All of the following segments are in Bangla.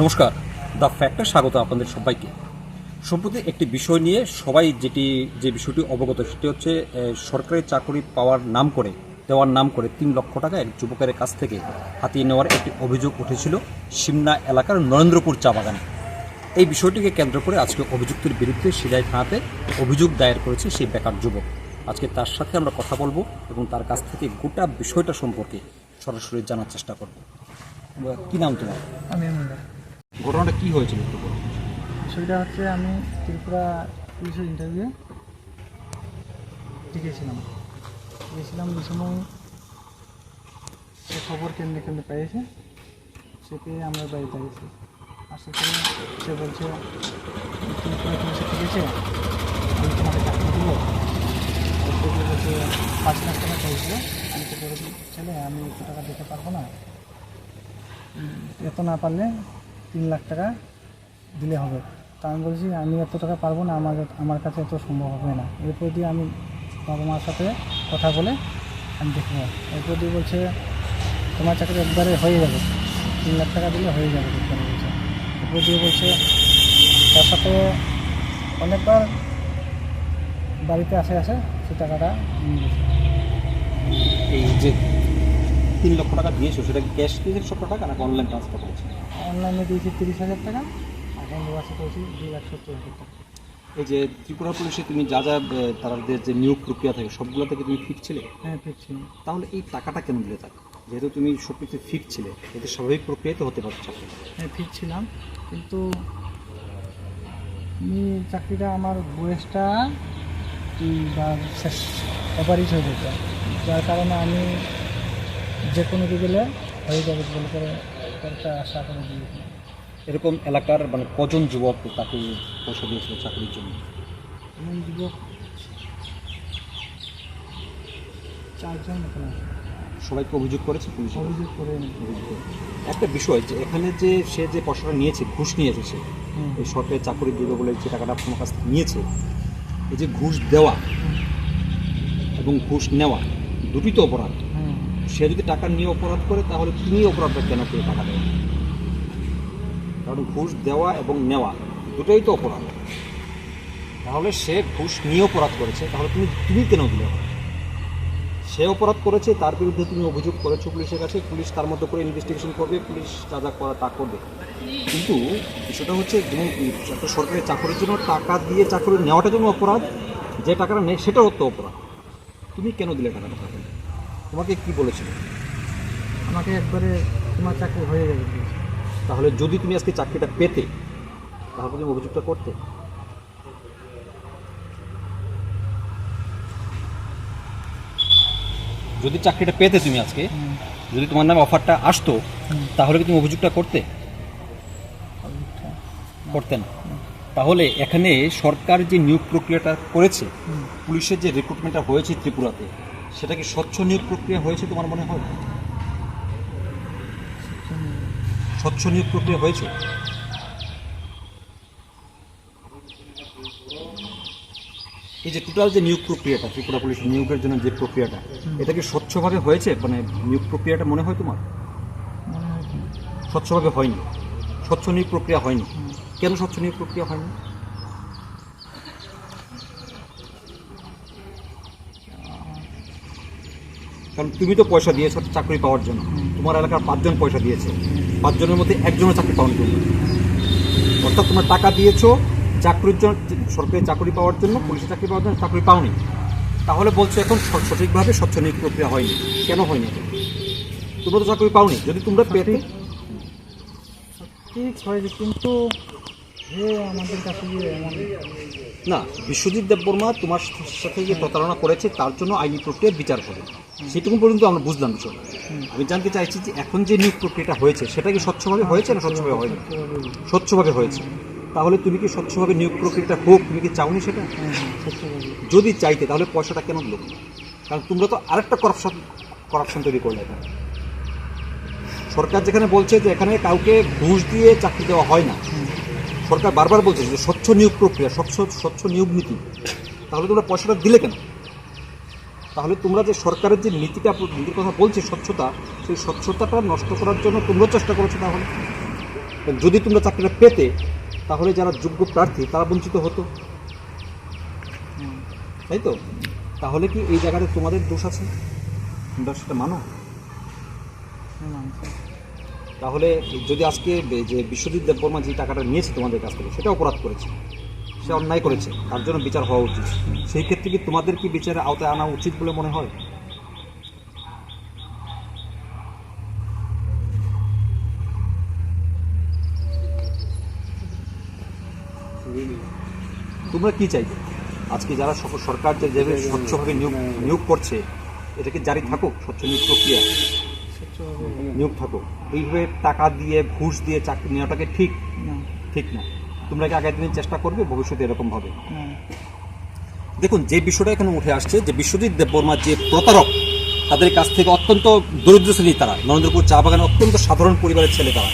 নমস্কার। দ্য ফ্যাক্টে স্বাগত আপনাদের সবাইকে। সম্প্রতি একটি বিষয় নিয়ে সবাই যেটি, যে বিষয়টি অবগত, সেটি হচ্ছে সরকারি চাকরি পাওয়ার নাম করে, দেওয়ার নাম করে তিন লক্ষ টাকা এক যুবকের কাছ থেকে হাতিয়ে নেওয়ার একটি অভিযোগ উঠেছিল সিমনা এলাকার নরেন্দ্রপুর চা বাগানে। এই বিষয়টিকে কেন্দ্র করে আজকে অভিযুক্তের বিরুদ্ধে সিলাই থানাতে অভিযোগ দায়ের করেছে সেই বেকার যুবক। আজকে তার সাথে আমরা কথা বলব এবং তার কাছ থেকে গোটা বিষয়টা সম্পর্কে সরাসরি জানার চেষ্টা করব। কি নাম তোমার? ঘটনাটা কি হয়েছিল? একটু বলো। বিষয়টা হচ্ছে আমি ত্রিপুরা পুলিশের ইন্টারভিউ লিখেছিলাম গেছিলাম ওই সময় সে খবর কেমনে কেমনে পেয়েছে সে পেয়ে আমরা বাড়িতে গেছি আর সেখানে সে বলছে, ত্রিপুরা পুলিশে ঠিক আছে আমি তোমাকে চাকরি দেবো? বলছে পাঁচ লাখ টাকা চাইছিল আমি তো ছেলে, আমি এত টাকা দিতে পারব না। এত না পারলে তিন লাখ টাকা দিলে হবে। তা আমি বলছি, আমি এত টাকা পারব না, আমার আমার কাছে এত সম্ভব হবে না। এরপর দিয়ে আমি বাবা মার সাথে কথা বলে আমি দেখব এরপর দিয়ে বলছে, তোমার চাকরি একবারে হয়ে যাবে। তিন লাখ টাকা দিলে হয়ে যাবে একবারে বলছে। এরপর দিয়ে বলছে, তার সাথে অনেকবার বাড়িতে আসে আসে সে টাকাটা নিয়ে গেছে। এই যে তিন লক্ষ টাকা দিয়েছ সেটা কি ক্যাশ দিয়েছে সত্তর টাকা নাকি অনলাইন ট্রান্সফার করেছে? অনলাইনে দিয়েছি তিরিশ হাজার টাকা আর বন্ধুবাসে করেছি দুই লাখ সত্তর হাজার টাকা। এই যে ত্রিপুরা পুলিশে তুমি যা যা তাদের যে নিয়োগ প্রক্রিয়া থাকে সবগুলো থেকে তুমি ফিট ছিলে হ্যাঁ ফিরছি তাহলে এই টাকাটা কেন দিলে তাকে? যেহেতু তুমি সব কিছু ফিট ছিলে এতে স্বাভাবিক প্রক্রিয়ায় তো হতে পারছে হ্যাঁ ফিরছিলাম কিন্তু আমি চাকরিটা আমার বয়সটা বা শেষ অপারিচ হয়ে যেত। যার কারণে আমি যে কোনো গেলে হয়ে যাবে বলে করে একটা আশা করে দিয়েছি। এরকম এলাকার মানে কজন যুবক তাকে পয়সা দিয়েছিল চাকরির জন্য? এমন যুবক চারজন মতন সবাইকে অভিযোগ করেছে পুলিশ? অভিযোগ করে একটা বিষয় যে এখানে যে সে যে পয়সাটা নিয়েছে ঘুষ নিয়েছে সে। এই সরকারি চাকরি দেবে বলে যে টাকাটা আপনার কাছ থেকে নিয়েছে এই যে ঘুষ দেওয়া এবং ঘুষ নেওয়া দুটি তো অপরাধ। সে যদি টাকা নিয়ে অপরাধ করে, তাহলে তুমি অপরাধটা কেন করে টাকা দেবে কারণ ঘুষ দেওয়া এবং নেওয়া দুটোই তো অপরাধ। তাহলে সে ঘুষ নিয়ে অপরাধ করেছে, তাহলে তুমি তুমি কেন দিলে সে অপরাধ করেছে, তার বিরুদ্ধে তুমি অভিযোগ করেছ পুলিশের কাছে, পুলিশ তার মধ্যে করে ইনভেস্টিগেশন করবে, পুলিশ যা যা করা তা করবে। কিন্তু বিষয়টা হচ্ছে যেমন একটা সরকারি চাকরির জন্য টাকা দিয়ে চাকরি নেওয়াটা যেমন অপরাধ, যে টাকাটা নেই সেটাও তো অপরাধ। তুমি কেন দিলে টাকাটা? তোমাকে কি বলেছিল? আমাকে একবারে তোমার চাকরি হয়ে যাবে তাহলে যদি তুমি আজকে চাকরিটা পেতে তাহলে তুমি অভিযোগটা করতে। যদি চাকরিটা পেতে তুমি আজকে যদি তোমার নামে অফারটা আসতো তাহলে কি তুমি অভিযোগটা করতে। করতে না। তাহলে এখানে সরকার যে নিয়োগ প্রক্রিয়াটা করেছে পুলিশের যে রিক্রুটমেন্টটা হয়েছে ত্রিপুরাতে সেটা কি স্বচ্ছ নিয়োগ প্রক্রিয়া হয়েছে তোমার মনে হয়? স্বচ্ছ নিয়োগ প্রক্রিয়া হয়েছে? এই যে টোটাল যে নিয়োগ প্রক্রিয়াটা ত্রিপুরা পুলিশ নিয়োগের জন্য যে প্রক্রিয়াটা এটা কি স্বচ্ছভাবে হয়েছে? মানে নিয়োগ প্রক্রিয়াটা মনে হয় তোমার? স্বচ্ছভাবে হয়নি। স্বচ্ছ নিয়োগ প্রক্রিয়া হয়নি। কেন স্বচ্ছ নিয়োগ প্রক্রিয়া হয়নি? কারণ তুমি তো পয়সা দিয়েছ চাকরি পাওয়ার জন্য। তোমার এলাকার পাঁচজন পয়সা দিয়েছে। পাঁচজনের মধ্যে একজনও চাকরি পাওনি তুমি অর্থাৎ তোমার টাকা দিয়েছ, চাকরির জন্য, সরকারি চাকরি পাওয়ার জন্য পুলিশের চাকরি পাওয়ার জন্য চাকরি পাওনি। তাহলে বলছো এখন সঠিকভাবে স্বচ্ছ নিয়োগ প্রক্রিয়া হয়নি। কেন হয়নি? তোমরা তো চাকরি পাওনি। যদি তোমরা পেতে ঠিক হয়েছে কিন্তু না, বিশ্বজিৎ দেববর্মা তোমার সাথে যে প্রতারণা করেছে, তার জন্য আইনি প্রক্রিয়া বিচার হবে। সেটুকু পর্যন্ত আমরা বুঝলাম বিষয়টা। আমি জানতে চাইছি যে এখন যে নিয়োগ প্রক্রিয়াটা হয়েছে, সেটা কি স্বচ্ছভাবে হয়েছে না স্বচ্ছভাবে হয়নি? স্বচ্ছভাবে হয়েছে। তাহলে তুমি কি স্বচ্ছভাবে নিয়োগ প্রক্রিয়াটা হোক, তুমি কি চাওনি সেটা? যদি চাইতে, তাহলে পয়সাটা কেন দিল? কারণ তোমরা তো আরেকটা করাপশন করাপশন তৈরি করলে সরকার যেখানে বলছে যে এখানে কাউকে ঘুষ দিয়ে চাকরি দেওয়া হয় না সরকার বারবার বলছে যে স্বচ্ছ নিয়োগ প্রক্রিয়া, স্বচ্ছ স্বচ্ছ নিয়োগ নীতি। তাহলে তোমরা পয়সাটা দিলে কেন? তাহলে তোমরা যে সরকারের যে নীতিটা, নীতির কথা বলছে স্বচ্ছতা, সেই স্বচ্ছতাটা নষ্ট করার জন্য তোমরা চেষ্টা করেছ তাহলে। যদি তোমরা চাকরিটা পেতে, তাহলে যারা যোগ্য প্রার্থী, তারা বঞ্চিত হতো। তাই তো? তাহলে কি এই জায়গাতে তোমাদের দোষ আছে? তোমরা সেটা মানো। তাহলে যদি আজকে যে বিশ্বজিৎ দেববর্মা যে টাকাটা নিয়েছে তোমাদের কাছ থেকে সেটা অপরাধ করেছে। সে অন্যায় করেছে তার জন্য বিচার হওয়া উচিত। সেই ক্ষেত্রে কি তোমাদের কি বিচারের আওতায় আনা উচিত বলে মনে হয়? তোমরা কি চাইবে? আজকে যারা সরকার যে যেভাবে স্বচ্ছভাবে নিয়োগ নিয়োগ করছে এটা কি জারি থাকুক? স্বচ্ছ নিয়োগ প্রক্রিয়া? স্বচ্ছভাবে নিয়োগ থাকো। এইভাবে টাকা দিয়ে ঘুষ দিয়ে চাকরি নেওয়াটাকে ঠিক? না। ঠিক না। তোমরা কি আগের দিনে চেষ্টা করবে? ভবিষ্যতে এরকম হবে। দেখুন যে বিষয়টা এখানে উঠে আসছে যে বিশ্বজিৎ দেববর্মা যে প্রতারক তাদের কাছ থেকে অত্যন্ত দরিদ্র শ্রেণি তারা। নরেন্দ্রপুর চা বাগানে অত্যন্ত সাধারণ পরিবারের ছেলে তারা।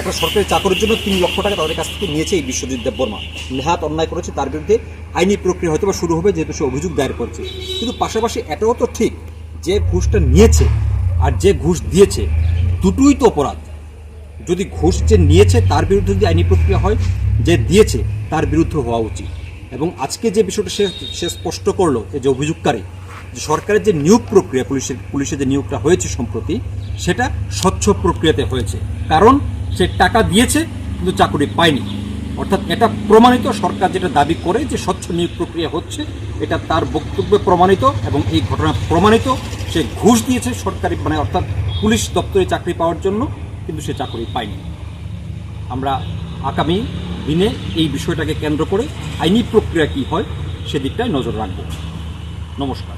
একটা সরকারি চাকরির জন্য তিন লক্ষ টাকা তাদের কাছ থেকে নিয়েছে এই বিশ্বজিৎ দেববর্মা নেহাত অন্যায় করেছে তার বিরুদ্ধে আইনি প্রক্রিয়া হয়তো বা শুরু হবে যেহেতু সে অভিযোগ দায়ের করছে। কিন্তু পাশাপাশি এটাও তো ঠিক যে ঘুষটা নিয়েছে আর যে ঘুষ দিয়েছে দুটোই তো অপরাধ। যদি ঘুষ যে নিয়েছে তার বিরুদ্ধে যদি আইনি প্রক্রিয়া হয়, যে দিয়েছে তার বিরুদ্ধে হওয়া উচিত। এবং আজকে যে বিষয়টা সে সে স্পষ্ট করল যে অভিযোগকারী, যে সরকারের যে নিয়োগ প্রক্রিয়া, পুলিশের পুলিশের যে নিয়োগটা হয়েছে সম্প্রতি, সেটা স্বচ্ছ প্রক্রিয়াতে হয়েছে। কারণ সে টাকা দিয়েছে, কিন্তু চাকরি পায়নি। অর্থাৎ এটা প্রমাণিত, সরকার যেটা দাবি করে যে স্বচ্ছ নিয়োগ প্রক্রিয়া হচ্ছে, এটা তার বক্তব্যে প্রমাণিত এবং এই ঘটনা প্রমাণিত। সে ঘুষ দিয়েছে সরকারি মানে অর্থাৎ পুলিশ দপ্তরে চাকরি পাওয়ার জন্য, কিন্তু সে চাকরি পায়নি। আমরা আগামী দিনে এই বিষয়টাকে কেন্দ্র করে আইনি প্রক্রিয়া কী হয়, সেদিকটায় নজর রাখব। নমস্কার।